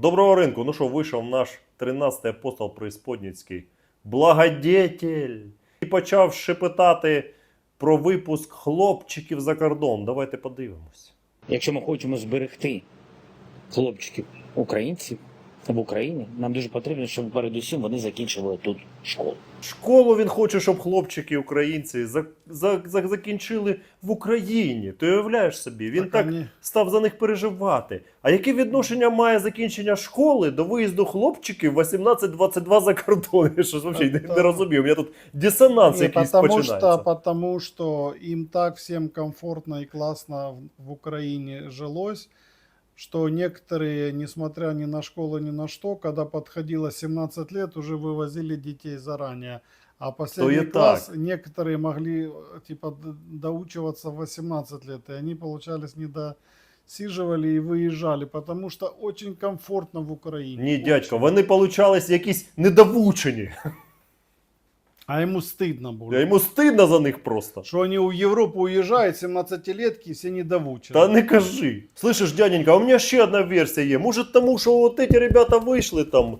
Доброго ринку. Ну що, вийшов наш 13-й апостол Преісподніцький благодетель і почав шепетати про випуск хлопчиків за кордон. Давайте подивимось. Якщо ми хочемо зберегти хлопчиків українців в Україні, нам дуже потрібно, щоб передусім вони закінчили тут школу. Школу він хоче, щоб хлопчики українці за, за, за, закінчили в Україні. Ти уявляєш собі? Він так, они- став за них переживати. А яке відношення має закінчення школи до виїзду хлопчиків 18-22 за кордон? Я щось взагалі не, не розумію. У мене тут дисонанс Не, якийсь потому починається. что, потому что им так всем комфортно и классно в, в Украине жилось, что некоторые, несмотря ни на школу, ни на что, когда подходило 17 лет, уже вывозили детей заранее. А последний и класс некоторые могли э, типа д- доучиваться в 18 лет, и они, получались, не досиживали и выезжали, потому что очень комфортно в Украине. Ні, Очень. дядько, вони получались якісь недовучені. А ему стыдно было. Йому стидно за них просто. Что они в Европу уезжают, 17-летки, все недовучены. Та не кажи. Слышиш, дяденька, у мене ще одна версія є. Може тому, що от ці ребята вийшли там.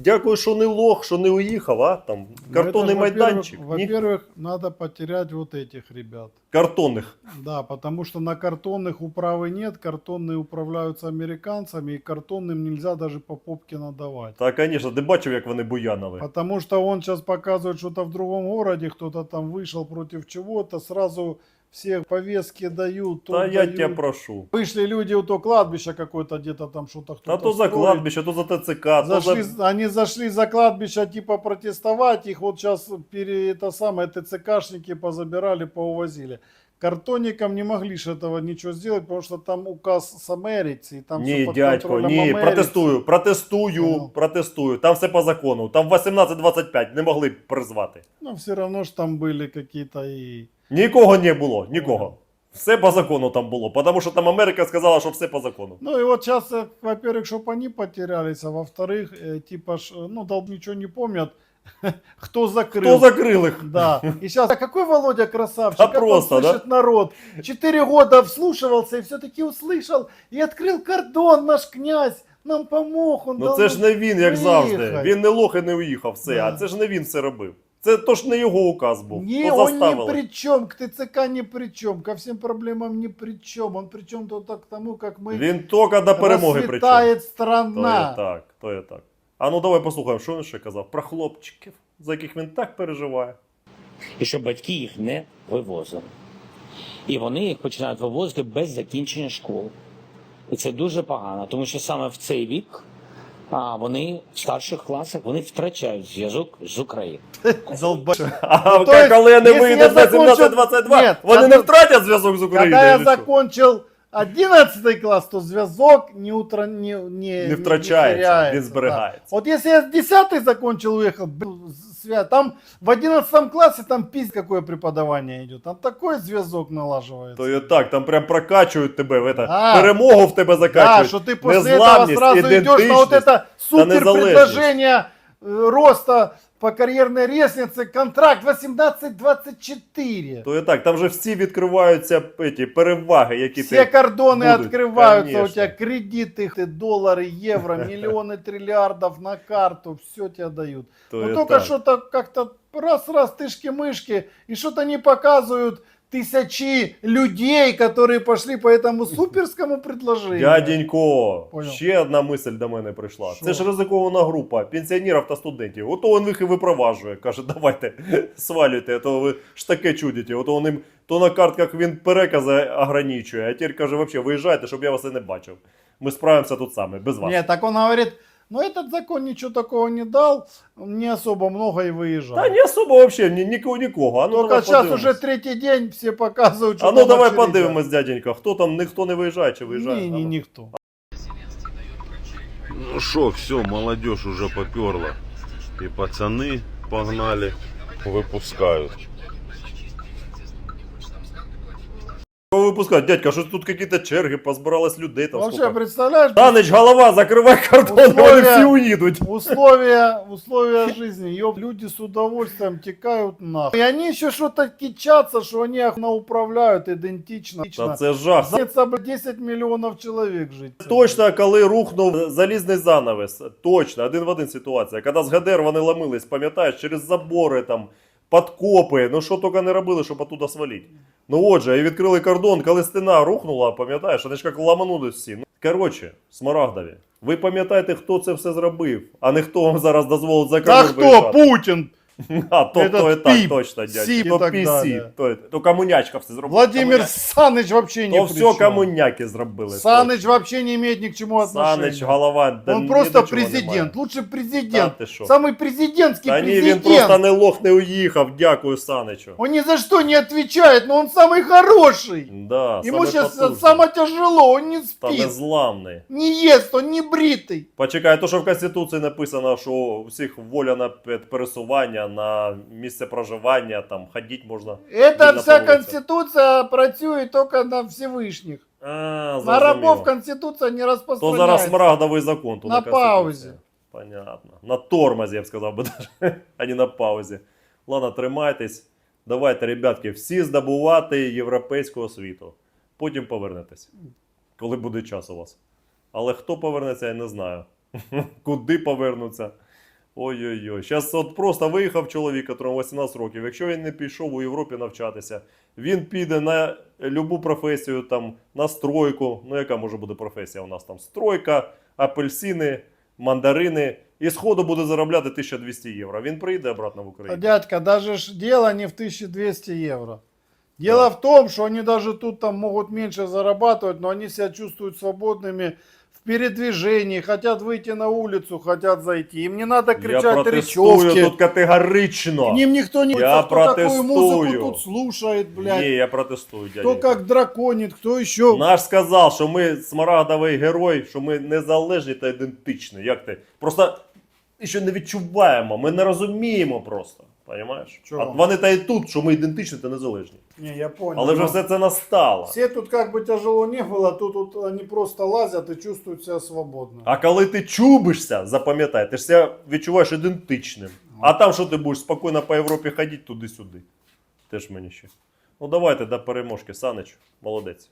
Дякую, що не лох, що не уїхав, а там Ну, картонний это ж, майданчик. Во-первых, Ні? во-первых, надо потерять вот этих ребят. Картонних. Да, потому что на картонных управы нет, картонные управляются американцами, и картонным нельзя даже по попке надавать. Та, звісно, ти бачив, як вони буянили. Потому что он сейчас показывает что-то в другом городе, кто-то там вышел против чего-то, сразу все повестки дают. то Та я дают. тебе прошу. Вышли люди у то кладбища какое-то где-то там что-то кто-то то за строит. кладбище, то за ТЦК, то за... Они зашли за кладбище типа протестовать, их вот сейчас пере, это самое ТЦКшники позабирали, поувозили. Картонникам не могли ж этого ничего сделать, потому что там указ с Америцы, и там Ні, всё под дядько, контролем ні, Америцы. протестую, протестую, Ну. протестую. Там все по закону. Там 18-25 не могли б призвати. Но все равно ж там были какие-то и... Нікого не було, нікого. Все по закону там було, тому що там Америка сказала, що все по закону. Ну и вот сейчас, э, во-первых, чтобы они потерялись, а во-вторых, э, типа, ж, э, ну, дол ничего не помнят, кто закрыл. Хто закрив їх? Да. И сейчас, а какой Володя красавчик, Да как просто, он да? слышит народ. Четыре года вслушивался и все-таки услышал и открыл кордон наш князь. Нам помог, он Ну дал це ж нам- не він, як завжди. виїхати. Він не лох і не уїхав, все. Да. А це ж не він все робив. Це то ж не його указ був. Не, то он ни заставили. при чем, к ТЦК ни при чем, ко всем проблемам ни при чем. Он при чем только к тому, как мы Він тільки до перемоги причому. расцветает То є страна. так, то є так. А ну давай послухаємо, що він ще казав про хлопчиків, за яких він так переживає. І щоб батьки їх не вивозили. І вони їх починають вивозити без закінчення школи. І це дуже погано, тому що саме в цей вік а, вони в старших класах вони втрачають зв'язок з Україною. А Ну, коли вони вийдуть я на закончу- 17-22, вони не ну- втратять зв'язок з Україною. Когда я закончил 11 класс, то зв'язок не, утра... не, не, Не втрачається, теряется, він зберігається. Да. Вот если я 10 закончил, уехал, блин, свя- там в 11 классе там пиздец какое преподавание идет. Там такой зв'язок налаживается. То є так, там прям прокачують тебе в это, А. перемогу в тебе да, закачують. что ты после этого незламність, сразу идешь на вот ідентичність. это супер незалежність. предложение э, роста по карьерной лестнице, контракт 18-24. То є так, там же всі відкриваються ті переваги, які Все ти... кордоны будут, открываются, у конечно. тебя кредиты, ты доллары, евро, миллионы триллиардов на карту, все тебе дают. То Но є только так. что-то как-то раз-раз тышки-мышки, и что-то не показывают тысячи людей, которые пошли по этому суперскому предложению. Дяденько, Понял. ще одна мисль до мене прийшла. Що? Це ж ризикована група пенсіонерів та студентів. Ото він їх і випроваджує. Каже, давайте свалюйте, а то ви ж таке чудите. Ото він їм то на картках він перекази ограничує, а тепер каже, взагалі, виїжджайте, щоб я вас і не бачив. Ми справимося тут самі, без вас. Нет, так он говорит, ну этот закон ничего такого не дал, не особо много и выезжал. Та не особо взагалі, ні, нікого, нікого. А ну, Только давай сейчас подивимось. уже третий день все показывают, что А ну там давай очередя. подивимось, дяденька, хто там, ніхто не виїжджає чи виїжджає. Не, А не, ну. никто. Ну что, все, молодежь уже поперла. И пацаны погнали, выпускают. Кого випускають? Дядька, що тут якісь черги, позбиралось людей там Вообще, сколько. представляешь, Санич, голова, закривай кордон, вони Условия- всі уїдуть. условия, условия жизни. Ёб, люди с удовольствием текают нахуй. И они еще что-то кичатся, что они охуенно управляют идентично. Та це жах. Занятся, блядь, 10 миллионов человек жить. Точно, коли рухнув залізний занавес, точно, один в один ситуація. Коли з ГДР вони ламились, пам'ятаєш, через забори, там, подкопи, ну що тільки не робили, щоб оттуда свалити. Ну отже, і відкрили кордон, коли стіна рухнула, пам'ятаєш, вони ж як ламанулись всі. Ну, коротше, Смарагдові, ви пам'ятаєте, хто це все зробив, а не хто вам зараз дозволить за кордон хто? виїжджати. Путин. А, то, Этот то і так, піп, точно, дядь. сіп і То так пісі, далі. то, то комунячка все зробила. Владимир Комуняк- Саныч вообще не То при все чем. комуняки зробили. Саныч точно. вообще не имеет ни к чему отношения. Санич, голова, да Он ні просто до чого президент, немає. лучший Та президент. ти що? Самый президентский Та ні, він президент. просто не лох не уїхав, дякую Саничу. Он ни за что не отвечает, но он самый хороший. Да, Ему саме сейчас потужний. самое тяжело, он не Та спит, незламний. не ест, он не бритый. Почекай, то, що в Конституції написано, що у всіх воля на пе- пересування, на місце проживання, там ходити можна. Это вся вулицям. конституция працюет на Всевышних. А, На рабов конституция не То зараз смарагдовий закон. То На на, Конституція. паузі. Понятно. На тормозі, я б сказав би даже, а не на паузі. Ладно, тримайтесь. Давайте, ребятки, всі здобувати європейського світу. Потім повернетесь, коли буде час у вас. Але хто повернеться, я не знаю. Куди повернуться? Ой-ой-ой. Зараз от просто виїхав чоловік, якому 18 років. Якщо він не пішов у Європі навчатися, він піде на любу професію, там, на стройку. Ну, яка може бути професія у нас там? Стройка, апельсини, мандарини. І сходу буде заробляти 1200 євро. Він прийде обратно в Україну. Дядька, даже ж дело не в 1200 евро. Дело Да. в том, что они даже тут там могут меньше зарабатывать, но они себя чувствуют свободными в передвижении, хотят выйти на улицу, хотят зайти. Им не надо Я кричать протестую речевки. тут категорично. Ним никто не Я кто такую протестую. музыку тут слушает, блядь. Ні, я протестую, дядя. кто как драконит, кто еще. Наш сказав, що ми смарагдовий герой, що ми незалежні та ідентичні. Як ти? Просто ще не відчуваємо, ми не розуміємо просто. Понимаєш? Чого? А вони та й тут, що ми ідентичні та незалежні. Не, я понял. Але вже все це настало. Все тут как бы тяжело не было, тут, тут они просто лазят и чувствуют себя свободно. А коли ти чубишся, запам'ятай, ти ж себе відчуваєш ідентичним. А там що ти будеш спокійно по Європі ходити туди-сюди. Теж мені ще. Ну давайте до переможки, Санич, молодець.